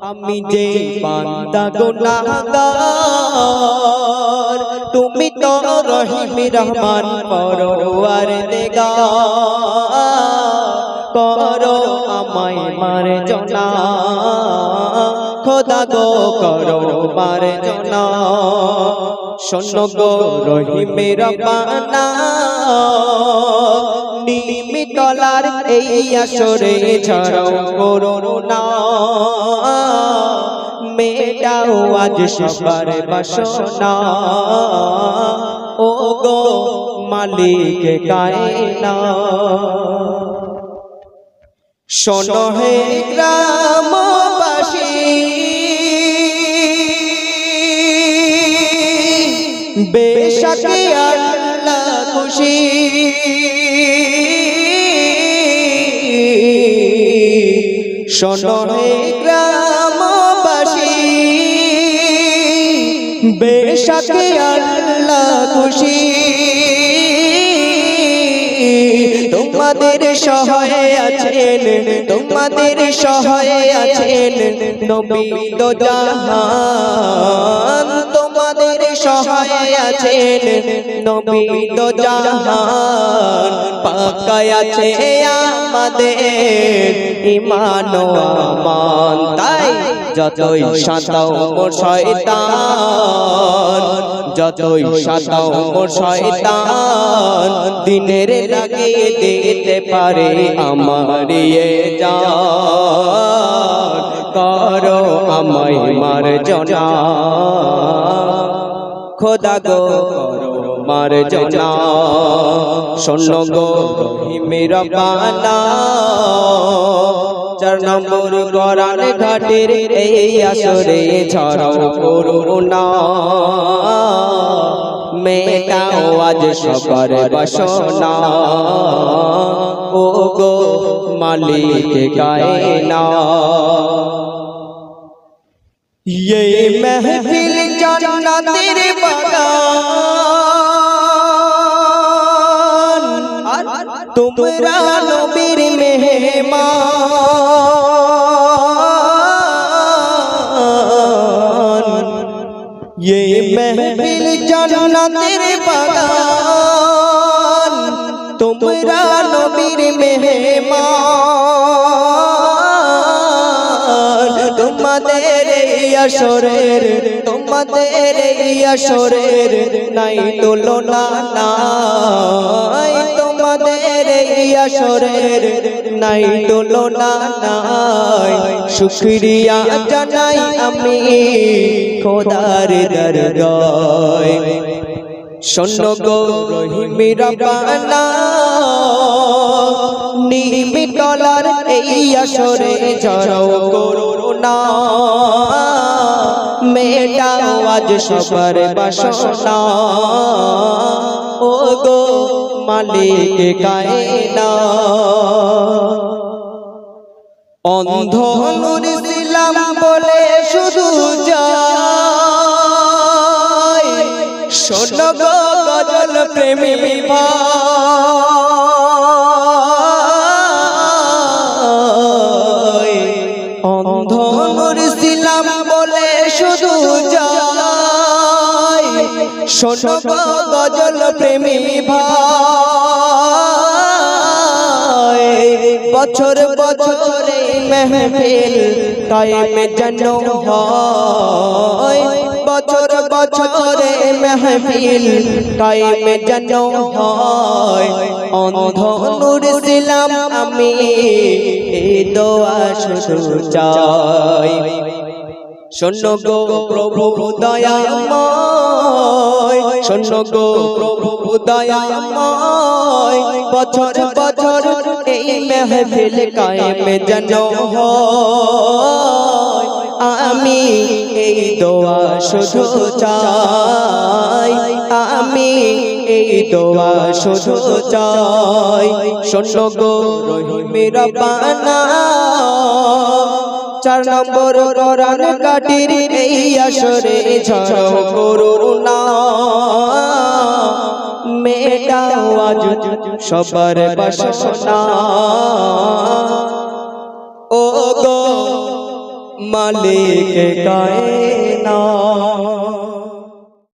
আমি যে বান্দা গুনাহগার তুমি তো রহিম রহমান পরওয়ার দেগা করো আমায় মার জনা খোদা গো করো মার জনা শোনো গো রহিম রব্বানা নিমি তলার এই আসরে ঝড় করুণা মেটাও আজ সবার বাসনা ও গো মালিক কায়না। শোনো গ্রামবাসী বেশাকে খুশি। শোনো হে বেশাকে আল্লাহ খুশি। তোমাদের সহায় আছেন, তোমাদের সহায় আছেন নবী জাহান। তোমাদের সহায় আছেন নবী জাহান। পাকায় আছে আমাদের ইমান ও আমান তাই যতই সাতাও মোর শয়তান। যতই সাতাও মোর শয়তান দিনের লাগে দিতে পারে আমার ইয়ে জান। করো আমায় মার জনা খোদা গো করো মার জনা শোন গো রহিমের বানা চার নম্বর গরান ঘাটের এই আসরে ছড়াও করুণা। মেটাও আজ সবার বাসনা ও গো মালিক কায়না ये महफिल जन्नतेर বাগান তোমরা নবীর মেহমান ये महफिल जन्नतेर বাগান তোমরা নবীর মেহমান তোমাদের এই আসরের তোমাদের এই আসরের নাই তুলনা নাই তোমাদের এই আসরের নাই তুলনা নাই। শুক্রিয়া জানাই আমি খোদার দরগায়। শোন গো রহিমি রবানা নিমি তলার এই আসরে ঝড় করুণা। মেটাও আজ সবার বাসনা। ও গো মালিক কায়না। অন্ধ নুর ছিলাম বলে শুধু যায় শোন গজল প্রেমী ভাই। শোন গজল প্রেমী ভাই। বছর বছরে মেহফিল কায়েম যেন হয়। বছর বছরে মেহফিল কায়েম যেন হয়। অন্ধ নূর ছিলাম আমি এই দোয়া শুধু চাই। শোন গো প্রভু দয়াময়, শোন গো প্রভু দয়াময়, বছর বছর এই মেহফিল আমি এই দোয়া শুধু চাই, আমি এই দোয়া শুধু চাই। শোন গো রহিমের বানা চার নম্বর কোরআন কাটির আসরে ঝড় সবার ও গো মালিক কায়না।